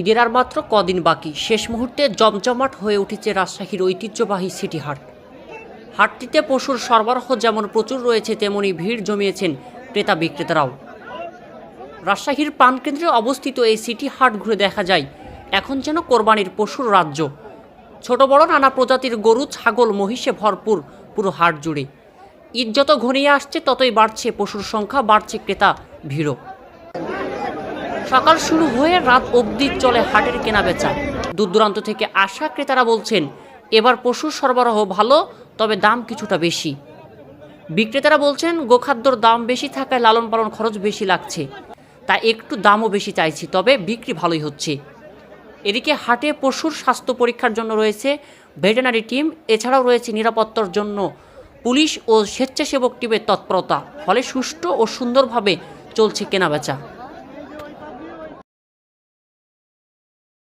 ঈদের আর মাত্র কদিন বাকি। শেষ মুহূর্তে জমজমাট হয়ে উঠেছে রাজশাহীর ঐতিহ্যবাহী সিটি হাট। হাটটিতে পশুর সরবরাহ যেমন প্রচুর রয়েছে, তেমনি ভিড় জমিয়েছেন ক্রেতা বিক্রেতারাও। রাজশাহীর প্রাণকেন্দ্রে অবস্থিত এই সিটি হাট ঘুরে দেখা যায়, এখন যেন কোরবানির পশুর রাজ্য। ছোট বড় নানা প্রজাতির গরু, ছাগল, মহিষে ভরপুর পুরো হাট জুড়ে। ঈদ যত ঘনিয়ে আসছে, ততই বাড়ছে পশুর সংখ্যা, বাড়ছে ক্রেতা ভিড়ও। সকাল শুরু হয়ে রাত অবধি চলে হাটের কেনাবেচা। দূর দূরান্ত থেকে আসা ক্রেতারা বলছেন, এবার পশুর সরবরাহ ভালো, তবে দাম কিছুটা বেশি। বিক্রেতারা বলছেন, গোখাদ্যর দাম বেশি থাকায় লালন পালন খরচ বেশি লাগছে। তা একটু দামও বেশি চাইছি, তবে বিক্রি ভালোই হচ্ছে। এদিকে হাটে পশুর স্বাস্থ্য পরীক্ষার জন্য রয়েছে ভেটেনারি টিম, এছাড়াও রয়েছে নিরাপত্তার জন্য পুলিশ ও স্বেচ্ছাসেবক টিমের তৎপরতা। ফলে সুষ্ঠু ও সুন্দরভাবে চলছে কেনাবেচা।